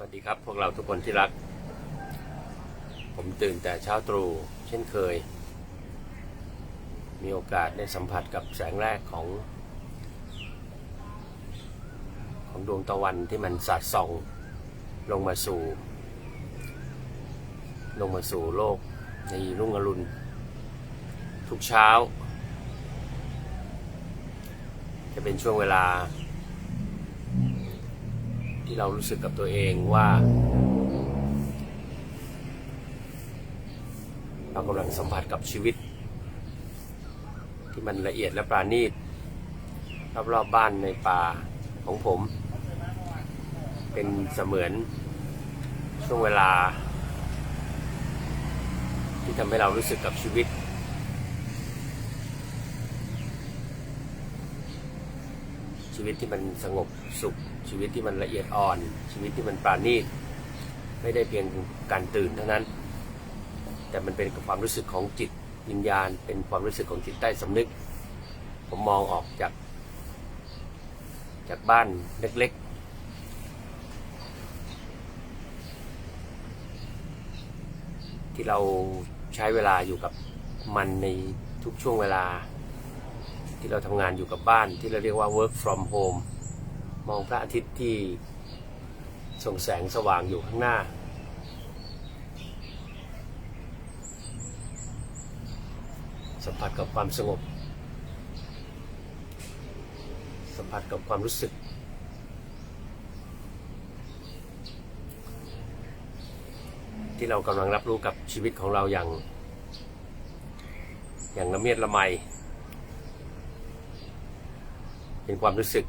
สวัสดีครับ พวกเราทุกคนที่รัก ผมตื่นแต่เช้าตรู่เช่นเคย มีโอกาสได้สัมผัสกับแสงแรกของ ของดวงตะวันที่มันสาดส่องลงมาสู่ ลงมาสู่โลกในรุ่งอรุณ ทุกเช้า จะเป็นช่วงเวลา เรารู้สึกกับตัวเองว่า เรากำลังสัมผัสกับชีวิต ที่มันละเอียดและปราณีตรอบๆบบ้านในป่าของผม เป็นเสมือนช่วงเวลา ที่ทำให้เรารู้สึกกับชีวิตชีวิตที่มันสงบสุข ชีวิตที่มันละเอียดอ่อน ชีวิตที่มันปราณีตไม่ได้เพียงการตื่นเท่านั้น แต่มันเป็นความรู้สึกของจิตวิญญาณ เป็นความรู้สึกของจิตใต้สำนึก ผมมองออกจาก จากบ้านเล็กๆ ที่เราใช้เวลาอยู่กับมันในทุกช่วงเวลา ที่เราทำงานอยู่กับบ้านที่เราเรียกว่า work from home มองพระอาทิตย์ที่ส่องแสงสว่างอยู่ข้างหน้า สัมผัสกับความสงบ สัมผัสกับความรู้สึก ที่เรากำลังรับรู้กับชีวิตของเราอย่าง อย่างละเมียดละไมเป็นความรู้สึก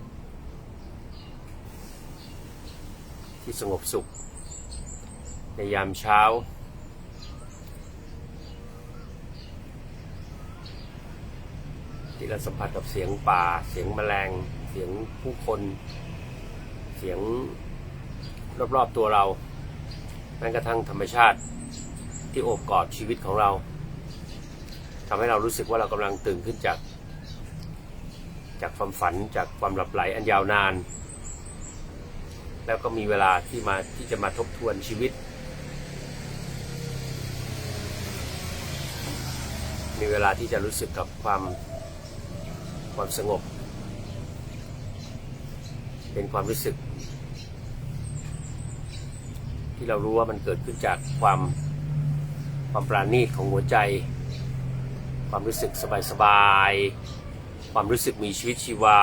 สงบสุข ในยามเช้า ที่เราสัมผัสกับเสียงป่า เสียงแมลง เสียงผู้คน เสียงรอบๆตัวเราแม้กระทั่งธรรมชาติที่โอบกอดชีวิตของเราทำให้เรารู้สึกว่าเรากำลังตื่นขึ้นจาก จากความฝันจากความหลับไหลอันยาวนาน แล้วก็มีเวลาที่มาที่จะมาทบทวนชีวิต มีเวลาที่จะรู้สึกกับความความสงบ เป็นความรู้สึก ที่เรารู้ว่ามันเกิดขึ้นจากความความปราณีตของหัวใจ ความรู้สึกสบายๆ ความรู้สึกมีชีวิตชีวา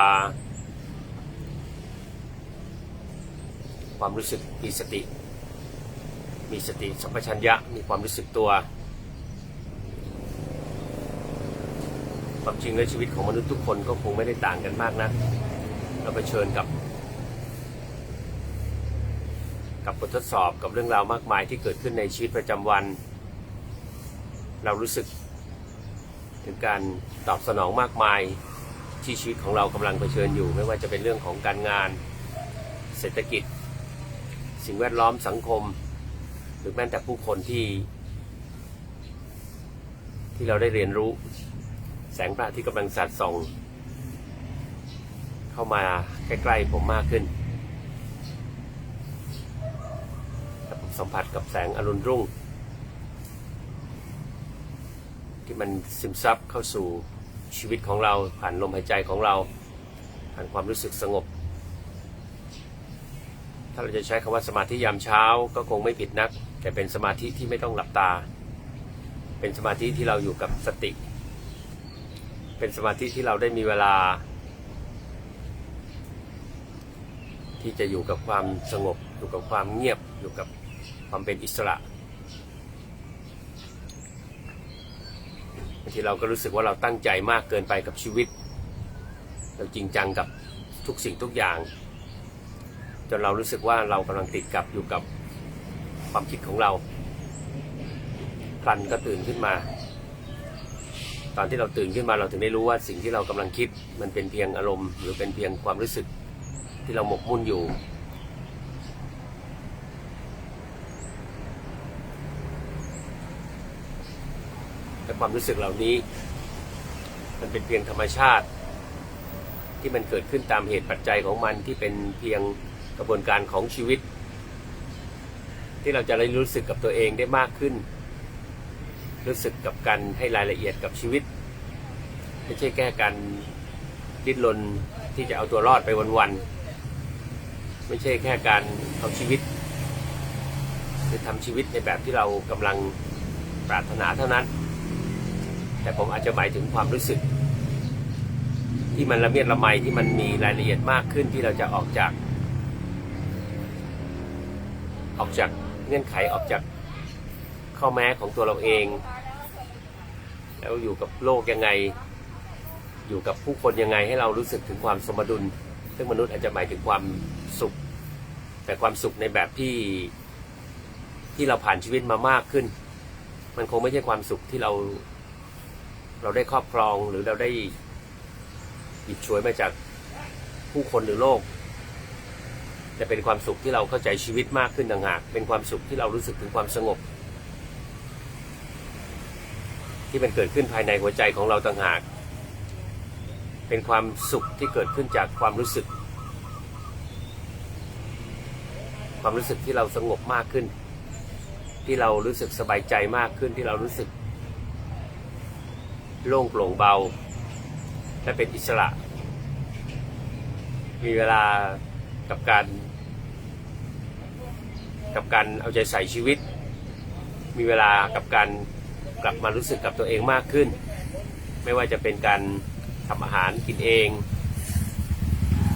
ความรู้สึกมีสติ มีสติสัมปชัญญะมีความรู้สึกตัวความจริงและชีวิตของมนุษย์ทุกคนก็คงไม่ได้ต่างกันมากนะเราไปเผชิญกับ กับบททดสอบกับเรื่องราวมากมายที่เกิดขึ้นในชีวิตประจำวัน เรารู้สึกถึงการตอบสนองมากมายที่ชีวิตของเรากำลังเผชิญอยู่ ไม่ว่าจะเป็นเรื่องของการงาน เศรษฐกิจ สิ่งแวดล้อมสังคม หรือแม้แต่ผู้คนที่ ที่เราได้เรียนรู้ แสงพระที่กำลังสาดส่อง เข้ามาใกล้ๆผมมากขึ้นและผมสัมผัสกับแสงอรุณรุ่ง ที่มันซึมซับเข้าสู่ชีวิตของเราผ่านลมหายใจของเรา ผ่านความรู้สึกสงบ ถ้าเราจะใช้คำว่าสมาธิยามเช้าก็คงไม่ผิดนัก แต่เป็นสมาธิที่ไม่ต้องหลับตา เป็นสมาธิที่เราอยู่กับสติ เป็นสมาธิที่เราได้มีเวลา ที่จะอยู่กับความสงบ อยู่กับความเงียบอยู่กับความเป็นอิสระบางทีเราก็รู้สึกว่าเราตั้งใจมากเกินไปกับชีวิต เราจริงจังกับทุกสิ่งทุกอย่าง จนเรารู้สึกว่าเรากำลังติดกับอยู่กับความคิดของเราพลันก็ตื่นขึ้นมา ตอนที่เราตื่นขึ้นมาเราถึงได้รู้ว่าสิ่งที่เรากำลังคิดมันเป็นเพียงอารมณ์ หรือเป็นเพียงความรู้สึกที่เราหมกมุ่นอยู่แต่ความรู้สึกเหล่านี้ มันเป็นเพียงธรรมชาติ ที่มันเกิดขึ้นตามเหตุปัจจัยของมันที่เป็นเพียง กระบวนการของชีวิต ที่เราจะได้รู้สึกกับตัวเองได้มากขึ้น รู้สึกกับการให้รายละเอียดกับชีวิต ไม่ใช่แค่การดิ้นรนที่จะเอาตัวรอดไปวันๆไม่ใช่แค่การเอาชีวิตคือทำชีวิตในแบบที่เรากำลังปรารถนาเท่านั้น แต่ผมอาจจะหมายถึงความรู้สึก ที่มันละเมียดละไมที่มันมีรายละเอียดมากขึ้นที่เราจะออกจาก ออกจากเงื่อนไขออกจากข้อแม้ของตัวเราเอง แล้วอยู่กับโลกยังไง อยู่กับผู้คนยังไงให้เรารู้สึกถึงความสมดุล ซึ่งมนุษย์อาจจะหมายถึงความสุข แต่ความสุขในแบบที่ที่เราผ่านชีวิตมามากขึ้น มันคงไม่ใช่ความสุขที่เรา เราได้ครอบครองหรือเราได้หยิบฉวยมาจากผู้คนหรือโลก จะเป็นความสุขที่เราเข้าใจชีวิตมากขึ้นต่างหาก เป็นความสุขที่เรารู้สึกถึงความสงบ ที่มันเกิดขึ้นภายในหัวใจของเราต่างหาก เป็นความสุขที่เกิดขึ้นจากความรู้สึก ความรู้สึกที่เราสงบมากขึ้น ที่เรารู้สึกสบายใจมากขึ้นที่เรารู้สึก โล่งโปร่งเบา และเป็นอิสระ มีเวลากับการ กับการเอาใจใส่ชีวิต มีเวลากับการกลับมารู้สึกกับตัวเองมากขึ้น ไม่ว่าจะเป็นการทำอาหารกินเอง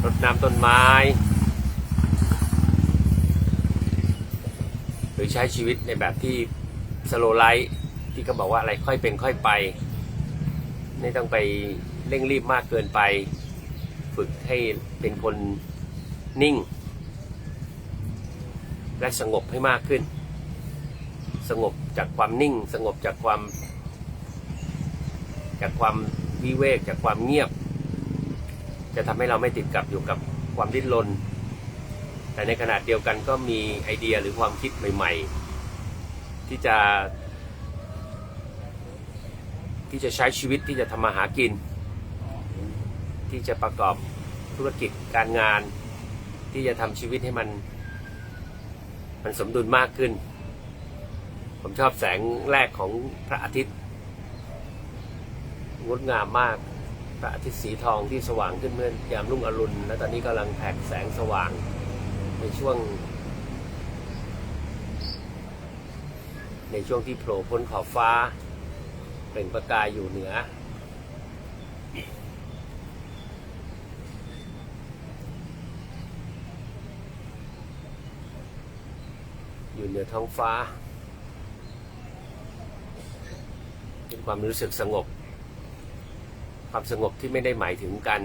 รดน้ำต้นไม้ หรือใช้ชีวิตในแบบที่สโลไลท์ที่เขาบอกว่าอะไรค่อยเป็นค่อยไป ไม่ต้องไปเร่งรีบมากเกินไป ฝึกให้เป็นคนนิ่ง และสงบให้มากขึ้น สงบจากความนิ่ง สงบจากความ จากความวิเวกจากความเงียบ จะทำให้เราไม่ติดกับอยู่กับความดิ้นรนแต่ในขณะเดียวกันก็มีไอเดียหรือความคิดใหม่ ๆ ที่จะ ที่จะใช้ชีวิตที่จะทำมาหากิน ที่จะประกอบธุรกิจการงาน ที่จะทำชีวิตให้มัน มันสมดุลมากขึ้น ผมชอบแสงแรกของพระอาทิตย์งดงามมาก พระอาทิตย์สีทองที่สว่างขึ้นเมื่อยามรุ่งอรุณ และตอนนี้กำลังแผกแสงสว่างในช่วง ในช่วงที่โผล่พ้นขอบฟ้า เปล่งประกายอยู่เหนือ อยู่เหนือท้องฟ้าเป็นความรู้สึกสงบ ความสงบที่ไม่ได้หมายถึงการ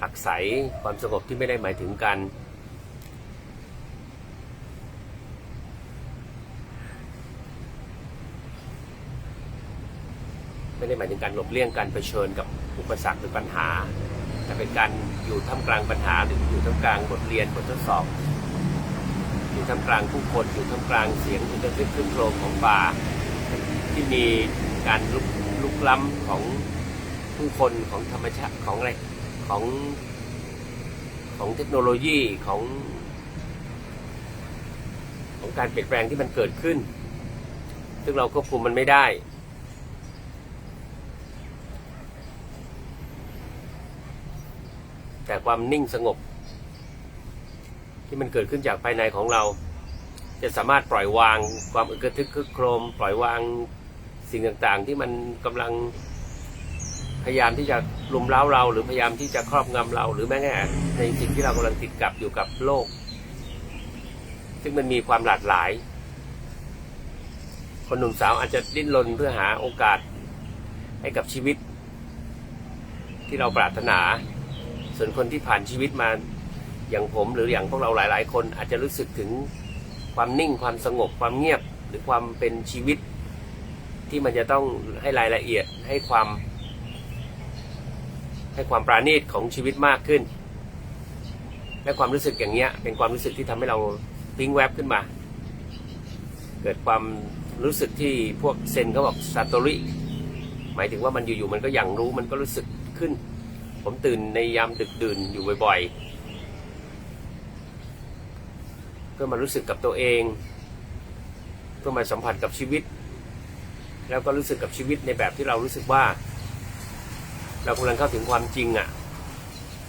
ผักไสความสงบที่ไม่ได้หมายถึงการไม่ได้หมายถึงการหลบเลี่ยงการเผชิญกับอุปสรรคหรือปัญหา แต่เป็นการอยู่ท่ามกลางปัญหาหรืออยู่ท่ามกลางบทเรียนบททดสอบ ท่ามกลางผู้คนอยู่ท่ามกลางเสียงอินเทอร์เน็ตคลื่นโครมของป่า ที่มีการลุกลุกล้ำของผู้คนของธรรมชาติของอะไรของของเทคโนโลยีของของการเปลี่ยนแปลงที่มันเกิดขึ้น ซึ่งเราควบคุมมันไม่ได้ แต่ความนิ่งสงบ ที่มันเกิดขึ้นจากภายในของเรา จะสามารถปล่อยวางความอึกระทึกคึกโครม ปล่อยวางสิ่งต่างๆ ที่มันกำลังพยายามที่จะลุมเล้าเรา หรือพยายามที่จะครอบงำเรา หรือแม้แต่ในสิ่งที่เรากำลังติดกับอยู่กับโลก ซึ่งมันมีความหลากหลาย คนหนุ่มสาวอาจจะดิ้นรนเพื่อหาโอกาสให้กับชีวิต ที่เราปรารถนา ส่วนคนที่ผ่านชีวิตมา อย่างผมหรืออย่างพวกเราหลาย ๆ คนอาจจะรู้สึกถึงความนิ่งความสงบความเงียบหรือความเป็นชีวิต ที่มันจะต้องให้รายละเอียดให้ความ ให้ความปราณีตของชีวิตมากขึ้น และความรู้สึกอย่างเงี้ย เป็นความรู้สึกที่ทำให้เราพิ้งแวบขึ้นมา เกิดความรู้สึกที่พวกเซนเขาบอกซาโตริหมายถึงว่ามันอยู่ๆมันก็อย่างรู้มันก็รู้สึกขึ้น ผมตื่นในยามดึกดื่นอยู่บ่อยๆ พื่อมารู้สึกกับตัวเอง เพื่อมาสัมผัสกับชีวิต แล้วก็รู้สึกกับชีวิตในแบบที่เรารู้สึกว่า เรากำลังเข้าถึงความจริงอะ่ะ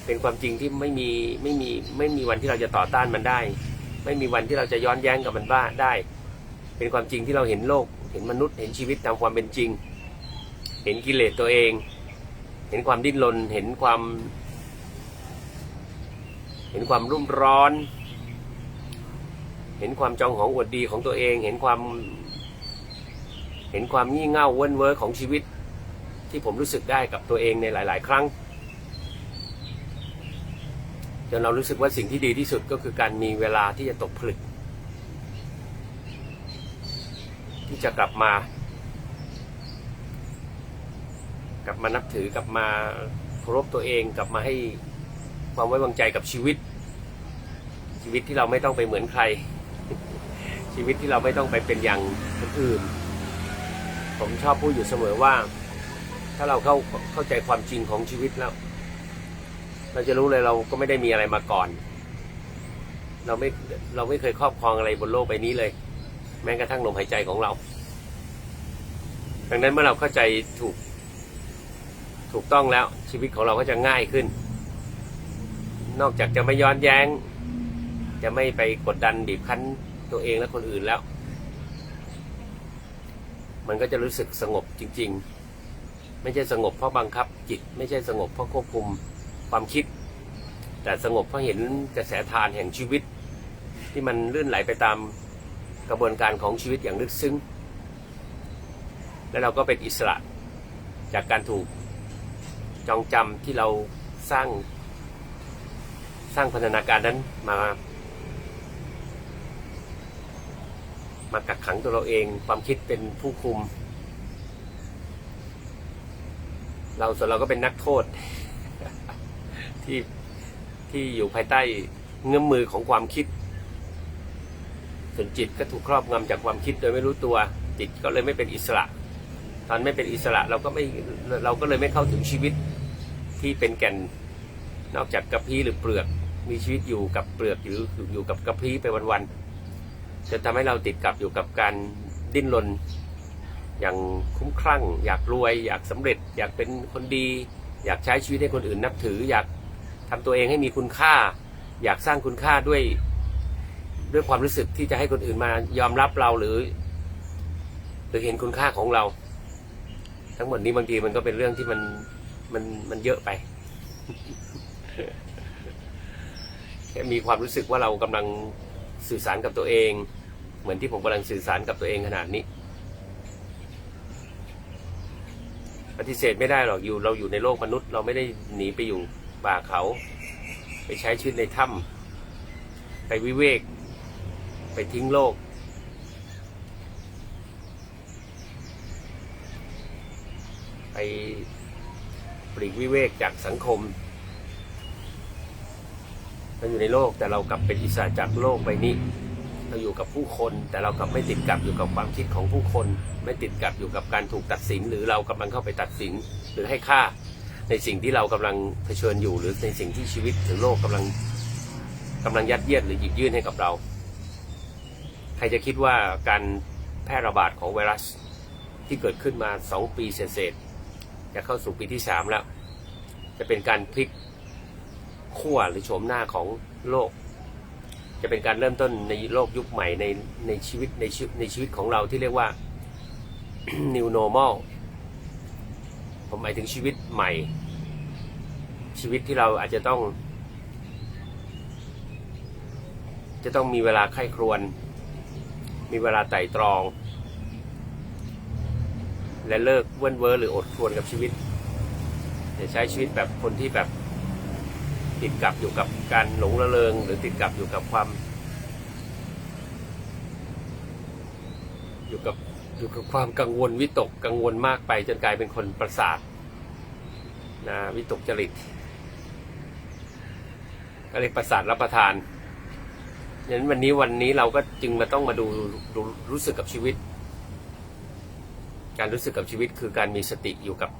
เป็นความจริงที่ไม่มีไม่มีไม่มีวันที่เราจะต่อต้านมันได้ ไม่มีวันที่เราจะย้อนแย้งกับมันบ้าได้ เป็นความจริงที่เราเห็นโลก เห็นมนุษย์เห็นชีวิตตามความเป็นจริง เห็นกิเลสตัวเอง เห็นความดิ้นรนเห็นความ เห็นความรุ่มร้อน เห็นความจองหองอวดดีของตัวเอง เห็นความ เห็นความงี่เง่าเว้นเว้อของชีวิต ที่ผมรู้สึกได้กับตัวเองในหลาย ๆ ครั้งจนเรารู้สึกว่าสิ่งที่ดีที่สุดก็คือการมีเวลาที่จะตกผลึก ที่จะกลับมา กลับมานับถือกลับมาเคารพตัวเองกลับมาให้ความไว้วางใจกับชีวิต ชีวิตที่เราไม่ต้องไปเหมือนใคร ชีวิตที่เราไม่ต้องไปเป็นอย่างคนอื่น ผมชอบพูดอยู่เสมอว่า ถ้าเราเข้าเข้าใจความจริงของชีวิตแล้ว เราจะรู้เลยเราก็ไม่ได้มีอะไรมาก่อน เราไม่เราไม่เคยครอบครองอะไรบนโลกใบนี้เลย แม้กระทั่งลมหายใจของเราดังนั้นเมื่อเราเข้าใจถูกถูกต้องแล้วชีวิตของเราก็จะง่ายขึ้น นอกจากจะไม่ย้อนแย้ง จะไม่ไปกดดันบีบคั้น ตัวเองและคนอื่นแล้ว มันก็จะรู้สึกสงบจริง ๆ ไม่ใช่สงบเพราะบังคับจิต ไม่ใช่สงบเพราะควบคุมความคิด แต่สงบเพราะเห็นกระแสทานแห่งชีวิต ที่มันลื่นไหลไปตามกระบวนการของชีวิตอย่างลึกซึ้ง และเราก็เป็นอิสระจากการถูกจองจำที่เราสร้างสร้างพันธนาการนั้นมา มากักขังตัวเราเอง ความคิดเป็นผู้คุม เราส่วนเราก็เป็นนักโทษ ที่ที่อยู่ภายใต้เงื้อมมือของความคิด ส่วนจิตก็ถูกครอบงำจากความคิดโดยไม่รู้ตัว จิตก็เลยไม่เป็นอิสระ ตอนไม่เป็นอิสระเราก็ไม่เราก็เลยไม่เข้าถึงชีวิตที่เป็นแก่นนอกจากกระพี้หรือเปลือก มีชีวิตอยู่กับเปลือกหรืออยู่กับกระพี้ไปวันๆ จนทำให้เราติดกับอยู่กับการดิ้นรนอย่างคุ้มคลั่ง อยากรวย อยากสำเร็จ อยากเป็นคนดี อยากใช้ชีวิตให้คนอื่นนับถือ อยากทำตัวเองให้มีคุณค่า อยากสร้างคุณค่าด้วย ด้วยความรู้สึกที่จะให้คนอื่นมายอมรับเราหรือ หรือเห็นคุณค่าของเรา ทั้งหมดนี้บางทีมันก็เป็นเรื่องที่มันมันมันเยอะไปแค่มีความรู้สึกว่าเรากำลัง สื่อสารกับตัวเอง เหมือนที่ผมกำลังสื่อสารกับตัวเองขนาดนี้ปฏิเสธไม่ได้หรอกอยู่เราอยู่ในโลกมนุษย์ เราไม่ได้หนีไปอยู่ป่าเขา ไปใช้ชีวิตในถ้ำไปวิเวก ไปทิ้งโลก ไปปลีกวิเวกจากสังคม เราอยู่ในโลกแต่เรากลับเป็นอิสระจากโลกใบนี้ เราอยู่กับผู้คนแต่เรากลับไม่ติดกับอยู่กับความคิดของผู้คน ไม่ติดกับอยู่กับการถูกตัดสิน หรือเรากำลังเข้าไปตัดสินหรือให้ค่า ในสิ่งที่เรากำลังเผชิญอยู่ หรือในสิ่งที่ชีวิตหรือโลกกำลังกำลังยัดเยียดหรือหยิบยื่นให้กับเรา ใครจะคิดว่าการแพร่ระบาดของไวรัสที่เกิดขึ้นมาสองปีเศษจะเข้าสู่ปีที่สามแล้ว จะเป็นการพลิก ขั้วหรือโฉมหน้าของโลก จะเป็นการเริ่มต้นในโลกยุคใหม่ในในชีวิตในชีวิตในชีวิตของเราที่เรียกว่า new normal ผมหมายถึงชีวิตใหม่ ชีวิตที่เราอาจจะต้อง จะต้องมีเวลาไข้ครวน มีเวลาไต่ตรอง และเลิกเว้นเวอ้อหรืออดครวนกับชีวิตจะใช้ชีวิตแบบคนที่แบบ ติดกับอยู่กับการหลงระเริง หรือติดกับอยู่กับความ อยู่กับอยู่กับความกังวลวิตกกังวลมากไป จนกลายเป็นคนประสาทนะวิตกจริตก็เลยประสาทรับประทานฉะนั้นวันนี้วันนี้เราก็จึงมาต้องมาดูดูรู้สึกกับชีวิต การรู้สึกกับชีวิตคือการมีสติอยู่กับ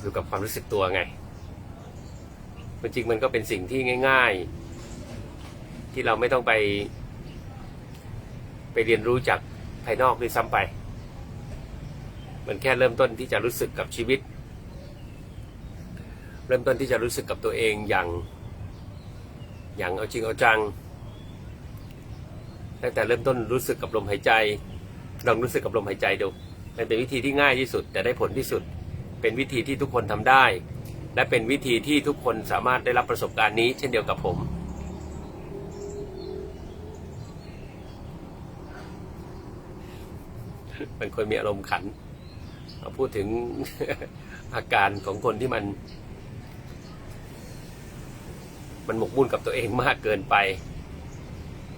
อยู่กับความรู้สึกตัวไง จริงมันก็เป็นสิ่งที่ง่าย ๆ ที่เราไม่ต้องไป ไปเรียนรู้จากภายนอกด้วยซ้ำไป มันแค่เริ่มต้นที่จะรู้สึกกับชีวิต เริ่มต้นที่จะรู้สึกกับตัวเองอย่างอย่างเอาจริงเอาจังตั้งแต่เริ่มต้นรู้สึกกับลมหายใจ ลองรู้สึกกับลมหายใจดู มันเป็นวิธีที่ง่ายที่สุด แต่ได้ผลที่สุด เป็นวิธีที่ทุกคนทำได้ และเป็นวิธีที่ทุกคนสามารถได้รับประสบการณ์นี้ เช่นเดียวกับผม เป็นคนมีอารมณ์ขันมาพูดถึงอาการของคนที่มัน มันหมกมุ่นกับตัวเองมากเกินไป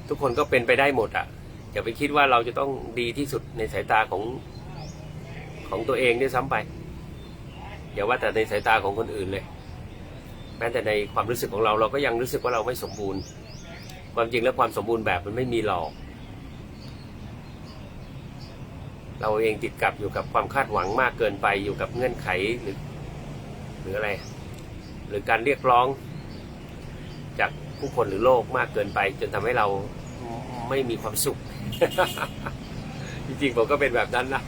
ทุกคนก็เป็นไปได้หมดอะอย่าไปคิดว่าเราจะต้องดีที่สุดในสายตาของของตัวเองด้วยซ้ำไป อย่าว่าแต่ในสายตาของคนอื่นเลย แม้แต่ในความรู้สึกของเราเราก็ยังรู้สึกว่าเราไม่สมบูรณ์ ความจริงแล้วความสมบูรณ์แบบมันไม่มีหรอก เราเองติดกับอยู่กับความคาดหวังมากเกินไปอยู่กับเงื่อนไขหรือหรืออะไร หรือการเรียกร้อง จากผู้คนหรือโลกมากเกินไป จนทำให้เราไม่มีความสุข จริงๆผมก็เป็นแบบนั้นนะ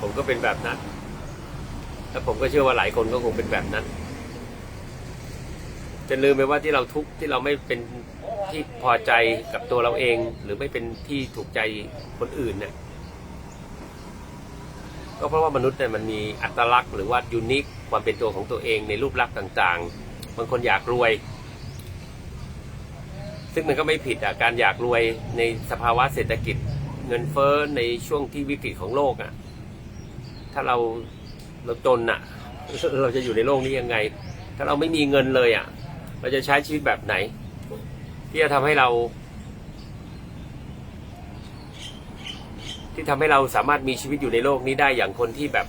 ผมก็เป็นแบบนั้น แล้วผมก็เชื่อว่าหลายคนก็คงเป็นแบบนั้นจะลืมไปว่าที่เราทุกข์ที่เราไม่เป็นที่พอใจกับตัวเราเอง หรือไม่เป็นที่ถูกใจคนอื่นเนี่ยก็เพราะว่ามนุษย์เนี่ยมันมีอัตลักษณ์หรือว่ายูนิคความเป็นตัวของตัวเองในรูปลักษณ์ต่างๆ บางคนอยากรวย ซึ่งมันก็ไม่ผิดอะการอยากรวยในสภาวะเศรษฐกิจ เงินเฟ้อในช่วงที่วิกฤตของโลกอะถ้าเรา เราจนอะ เราจะอยู่ในโลกนี้ยังไง ถ้าเราไม่มีเงินเลยอะ เราจะใช้ชีวิตแบบไหน ที่จะทำให้เรา ที่ทำให้เราสามารถมีชีวิตอยู่ในโลกนี้ได้อย่างคนที่แบบ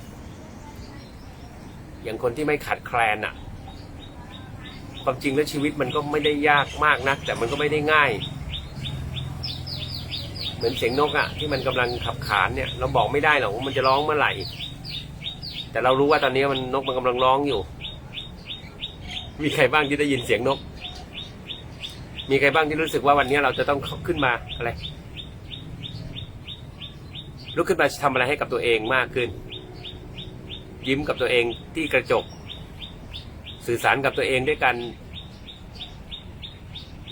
อย่างคนที่ไม่ขาดแคลนอะ ความจริงแล้วชีวิตมันก็ไม่ได้ยากมากนัก แต่มันก็ไม่ได้ง่ายเหมือนเสียงนกอะที่มันกำลังขับขานเนี่ย เราบอกไม่ได้หรอกว่ามันจะร้องเมื่อไหร่ แต่เรารู้ว่าตอนนี้มันนกมันกำลังร้องอยู่ มีใครบ้างที่ได้ยินเสียงนก มีใครบ้างที่รู้สึกว่าวันนี้เราจะต้องขึ้นมาอะไรลุกขึ้นมาทำอะไรให้กับตัวเองมากขึ้น ยิ้มกับตัวเองที่กระจก สื่อสารกับตัวเองด้วยการ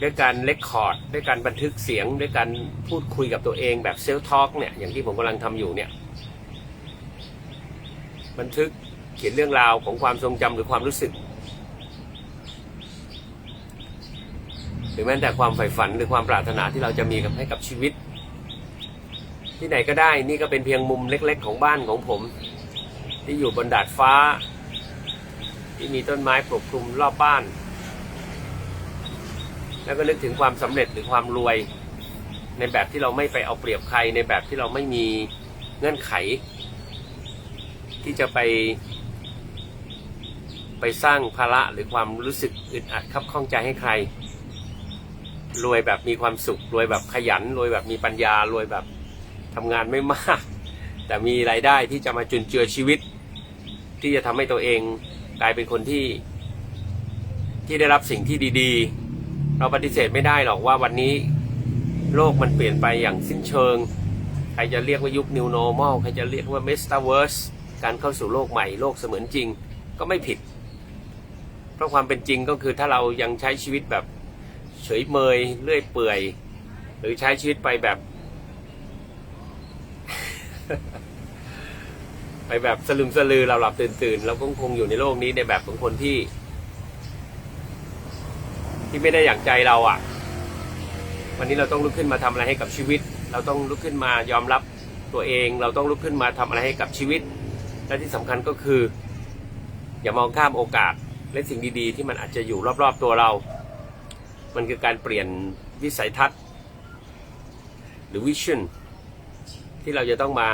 ด้วยการเลคคอร์ดด้วยการบันทึกเสียง ด้วยการพูดคุยกับตัวเองแบบเซลล์ทอล์กเนี่ยอย่างที่ผมกำลังทำอยู่เนี่ย บันทึกเขียนเรื่องราวของความทรงจำหรือความรู้สึก หรือแม้แต่ความใฝ่ฝันหรือความปรารถนาที่เราจะมีกับให้กับชีวิต ที่ไหนก็ได้นี่ก็เป็นเพียงมุมเล็ก ๆ ของบ้านของผม ที่อยู่บนดาดฟ้า ที่มีต้นไม้ปกคลุมรอบบ้าน แล้วก็นึกถึงความสำเร็จหรือความรวย ในแบบที่เราไม่ไปเอาเปรียบใครในแบบที่เราไม่มีเงื่อนไข ที่จะไปไปสร้างภาระหรือความรู้สึกอึดอัดขับข้องใจให้ใคร รวยแบบมีความสุข รวยแบบขยัน รวยแบบมีปัญญา รวยแบบทำงานไม่มาก แต่มีรายได้ที่จะมาจุนเจือชีวิต ที่จะทำให้ตัวเองกลายเป็นคนที่ ที่ได้รับสิ่งที่ดีๆ เราปฏิเสธไม่ได้หรอกว่าวันนี้โลกมันเปลี่ยนไปอย่างสิ้นเชิง ใครจะเรียกว่ายุค New Normal ใครจะเรียกว่า Metaverse การเข้าสู่โลกใหม่โลกเสมือนจริงก็ไม่ผิด เพราะความเป็นจริงก็คือถ้าเรายังใช้ชีวิตแบบเฉยเมยเลื่อยเปื่อย หรือใช้ชีวิตไปแบบ ไปแบบสลึมสลือเราหลับตื่นตื่นเราก็คงอยู่ในโลกนี้ในแบบของคนที่ ที่ไม่ได้อย่างใจเราอะ่ะ วันนี้เราต้องลุกขึ้นมาทำอะไรให้กับชีวิต เราต้องลุกขึ้นมายอมรับตัวเอง เราต้องลุกขึ้นมาทำอะไรให้กับชีวิต และที่สำคัญก็คือ อย่ามองข้ามโอกาสและสิ่งดีๆ ที่มันอาจจะอยู่รอบๆตัวเรา มันคือการเปลี่ยนวิสัยทัศน์ หรือวิชั่นที่เราจะต้องมา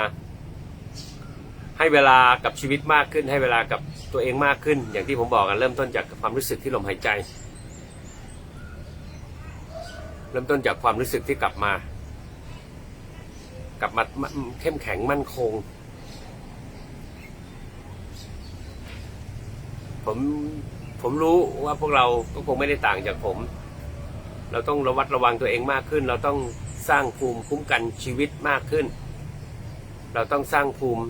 ให้เวลากับชีวิตมากขึ้น ให้เวลากับตัวเองมากขึ้น อย่างที่ผมบอกกันเริ่มต้นจากความรู้สึกที่ลมหายใจ เริ่มต้นจากความรู้สึกที่กลับมา กลับมาเข้มแข็งมั่นคง ผมผมรู้ว่าพวกเราก็คงไม่ได้ต่างจากผม เราต้องระวัดระวังตัวเองมากขึ้น เราต้องสร้างภูมิคุ้มกันชีวิตมากขึ้น เราต้องสร้างภูมิ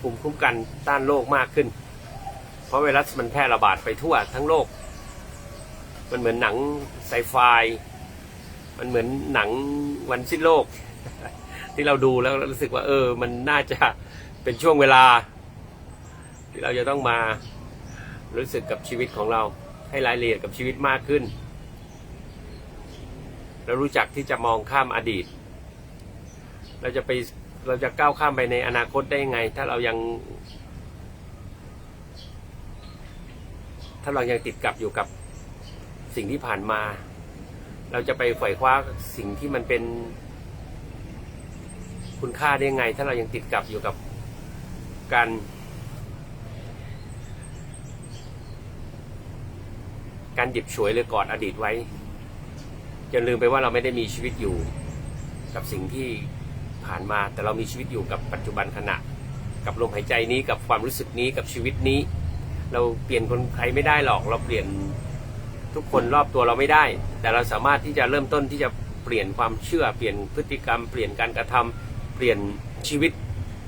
ภูมิคุ้มกันต้านโรคมากขึ้น เพราะไวรัสมันแพร่ระบาดไปทั่วทั้งโลก มันเหมือนหนังไซไฟ มันเหมือนหนังวันสิ้นโลก ที่เราดูแล้วรู้สึกว่า เออ มันน่าจะเป็นช่วงเวลา เราจะต้องมารู้สึกกับชีวิตของเราให้รายละเอียดกับชีวิตมากขึ้น เรารู้จักที่จะมองข้ามอดีต เราจะไปเราจะก้าวข้ามไปในอนาคตได้ยังไง ถ้าเรายัง ถ้าเรายังติดกับอยู่กับสิ่งที่ผ่านมา เราจะไปไขว่คว้าสิ่งที่มันเป็น คุณค่าได้ยังไง ถ้าเรายังติดกับอยู่กับการ การหยิบฉวยหรือกอดอดีตไว้จะลืมไปว่าเราไม่ได้มีชีวิตอยู่กับสิ่งที่ผ่านมา แต่เรามีชีวิตอยู่กับปัจจุบันขณะ กับลมหายใจนี้กับความรู้สึกนี้กับชีวิตนี้ เราเปลี่ยนคนใครไม่ได้หรอก เราเปลี่ยนทุกคนรอบตัวเราไม่ได้ แต่เราสามารถที่จะเริ่มต้นที่จะเปลี่ยนความเชื่อเปลี่ยนพฤติกรรม เปลี่ยนการกระทำเปลี่ยนชีวิต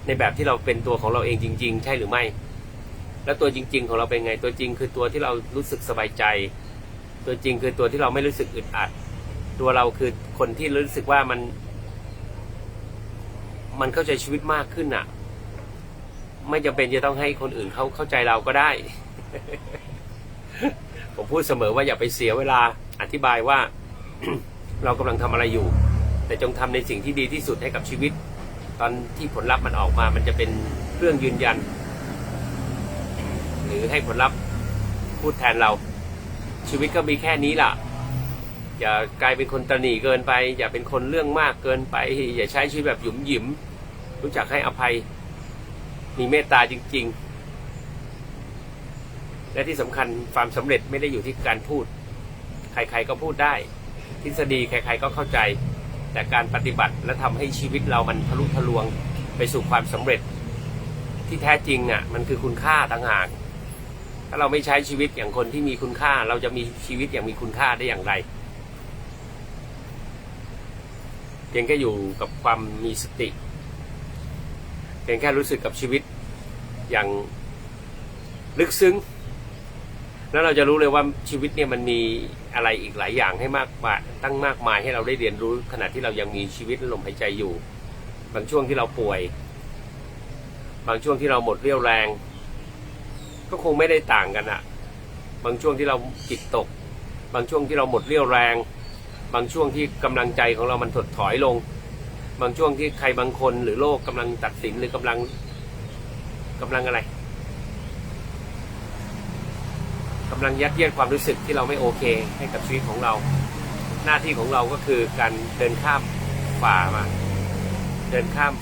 ในแบบที่เราเป็นตัวของเราเองจริง ๆ ใช่หรือไม่ แล้วตัวจริง ๆ ของเราเป็นไงตัวจริง คือตัวที่เรารู้สึกสบายใจ ตัวจริงคือตัวที่เราไม่รู้สึกอึดอัด ตัวเราคือคนที่รู้สึกว่ามัน มันเข้าใจชีวิตมากขึ้นอะ ไม่จำเป็นจะต้องให้คนอื่นเขาเข้าใจเราก็ได้ ผมพูดเสมอว่าอย่าไปเสียเวลาอธิบายว่า เรากำลังทำอะไรอยู่ แต่จงทำในสิ่งที่ดีที่สุดให้กับชีวิต ตอนที่ผลลัพธ์มันออกมา มันจะเป็นเครื่องยืนยัน หรือให้ผลลัพธ์พูดแทนเรา ชีวิตก็มีแค่นี้ล่ะ อย่ากลายเป็นคนตะหนีเกินไป อย่าเป็นคนเรื่องมากเกินไป อย่าใช้ชีวิตแบบหยุมหยิม รู้จักให้อภัย มีเมตตาจริง ๆ และที่สำคัญความสำเร็จไม่ได้อยู่ที่การพูด ใครๆก็พูดได้ ทฤษฎีใครๆก็เข้าใจ แต่การปฏิบัติและทำให้ชีวิตเรามันทะลุทะลวงไปสู่ความสำเร็จ ที่แท้จริงอะมันคือคุณค่าต่างหากาเราไม่ใช้ชีวิตอย่างคนที่มีคุณค่า เราจะมีชีวิตอย่างมีคุณค่าได้อย่างไร เพียงแค่อยู่กับความมีสติ เพียงแค่รู้สึกกับชีวิตอย่างลึกซึ้ง แล้วเราจะรู้เลยว่าชีวิตเนี่ยมันมีอะไรอีกหลายอย่างให้มากมายตั้งมากมายให้เราได้เรียนรู้ขณะที่เรายังมีชีวิตลมหายใจอยู่ บางช่วงที่เราป่วย บางช่วงที่เราหมดเรี่ยวแรง ก็คงไม่ได้ต่างกันอะบางช่วงที่เราจิตตก บางช่วงที่เราหมดเรี่ยวแรง บางช่วงที่กำลังใจของเรามันถดถอยลง บางช่วงที่ใครบางคนหรือโลกกำลังตัดสินหรือกำลังกำลังอะไรกำลังยัดเยียดความรู้สึกที่เราไม่โอเคให้กับชีวิตของเรา หน้าที่ของเราก็คือการเดินข้ามฝ่ามา เดินข้าม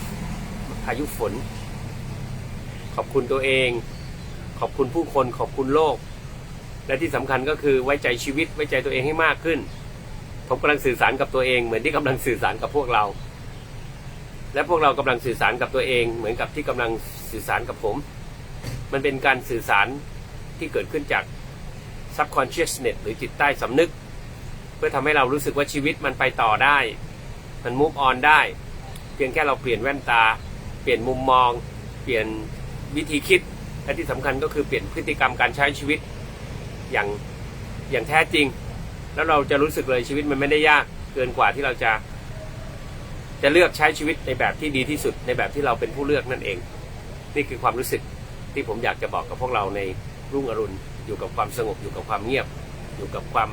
พายุฝน ขอบคุณตัวเอง ขอบคุณผู้คนขอบคุณโลก และที่สำคัญก็คือไว้ใจชีวิตไว้ใจตัวเองให้มากขึ้น ผมกำลังสื่อสารกับตัวเอง เหมือนที่กำลังสื่อสารกับพวกเรา และพวกเรากำลังสื่อสารกับตัวเอง เหมือนกับที่กำลังสื่อสารกับผม มันเป็นการสื่อสารที่เกิดขึ้นจาก subconsciousness หรือจิตใต้สำนึก เพื่อทำให้เรารู้สึกว่าชีวิตมันไปต่อได้ มัน move on ได้ เพียงแค่เราเปลี่ยนแว่นตา เปลี่ยนมุมมอง เปลี่ยนวิธีคิด และที่สำคัญก็คือเปลี่ยนพฤติกรรมการใช้ชีวิตอย่างอย่างแท้จริง แล้วเราจะรู้สึกเลยชีวิตมันไม่ได้ยากเกินกว่าที่เราจะ จะเลือกใช้ชีวิตในแบบที่ดีที่สุดในแบบที่เราเป็นผู้เลือกนั่นเอง นี่คือความรู้สึกที่ผมอยากจะบอกกับพวกเราในรุ่งอรุณอยู่กับความสงบอยู่กับความเงียบ อยู่กับความ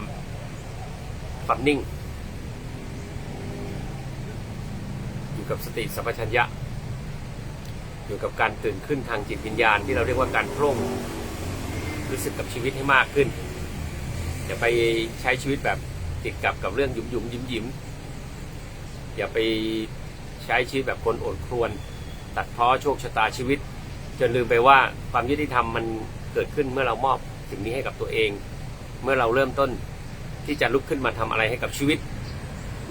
ความนิ่ง อยู่กับสติสัมปชัญญะ อยู่กับการตื่นขึ้นทางจิตวิญญาณที่เราเรียกว่าการพร่งรู้สึกกับชีวิตให้มากขึ้นอย่าไปใช้ชีวิตแบบติดกับกับเรื่องหยุมหยุมยิ้มยิ้มอย่าไปใช้ชีวิตแบบคนโอดครวน ตัดพ้อโชคชะตาชีวิต จนลืมไปว่าความยุติธรรมมันเกิดขึ้นเมื่อเรามอบสิ่งนี้ให้กับตัวเอง เมื่อเราเริ่มต้นที่จะลุกขึ้นมาทำอะไรให้กับชีวิต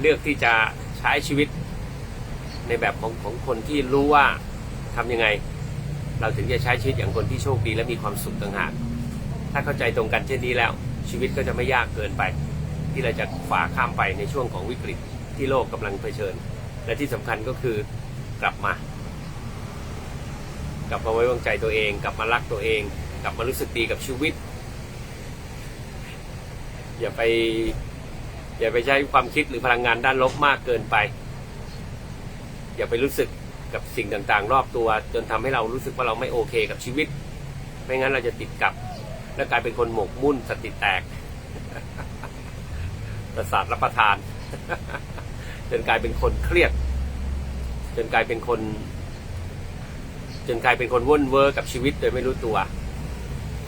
เลือกที่จะใช้ชีวิตในแบบของของคนที่รู้ว่า ทำยังไง เราถึงจะใช้ชีวิตอย่างคนที่โชคดีและมีความสุขต่างหากถ้าเข้าใจตรงกันเช่นนี้แล้ว ชีวิตก็จะไม่ยากเกินไป ที่เราจะฝ่าข้ามไปในช่วงของวิกฤตที่โลกกำลังเผชิญ และที่สำคัญก็คือกลับมา กลับมาไว้วางใจตัวเอง กลับมารักตัวเอง กลับมารู้สึกดีกับชีวิต อย่าไปอย่าไปใช้ความคิดหรือพลังงานด้านลบมากเกินไป อย่าไปรู้สึก กับสิ่งต่างๆ รอบตัว จนทำให้เรารู้สึกว่าเราไม่โอเคกับชีวิต ไม่งั้นเราจะติดกับ และกลายเป็นคนหมกมุ่นสติแตกประสาทรับประทาน จนกลายเป็นคนเครียด จนกลายเป็นคน จนกลายเป็นคนวุ่นเวอร์กับชีวิตโดยไม่รู้ตัว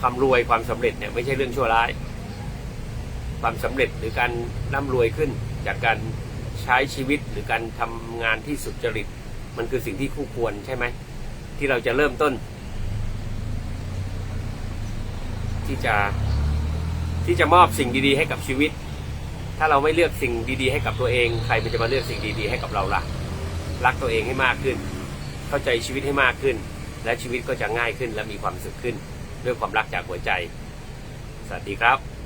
ความรวยความสำเร็จเนี่ยไม่ใช่เรื่องชั่วร้าย ความสำเร็จหรือการร่ำรวยขึ้นจากการใช้ชีวิตหรือการทำงานที่สุจริต มันคือสิ่งที่คู่ควรใช่ไหม ที่เราจะเริ่มต้น ที่จะที่จะมอบสิ่งดีๆ ให้กับชีวิต ถ้าเราไม่เลือกสิ่งดีๆ ให้กับตัวเอง ใครมันจะมาเลือกสิ่งดีๆ ให้กับเราล่ะ รักตัวเองให้มากขึ้น เข้าใจชีวิตให้มากขึ้น และชีวิตก็จะง่ายขึ้นและมีความสุขขึ้น ด้วยความรักจากหัวใจ สวัสดีครับ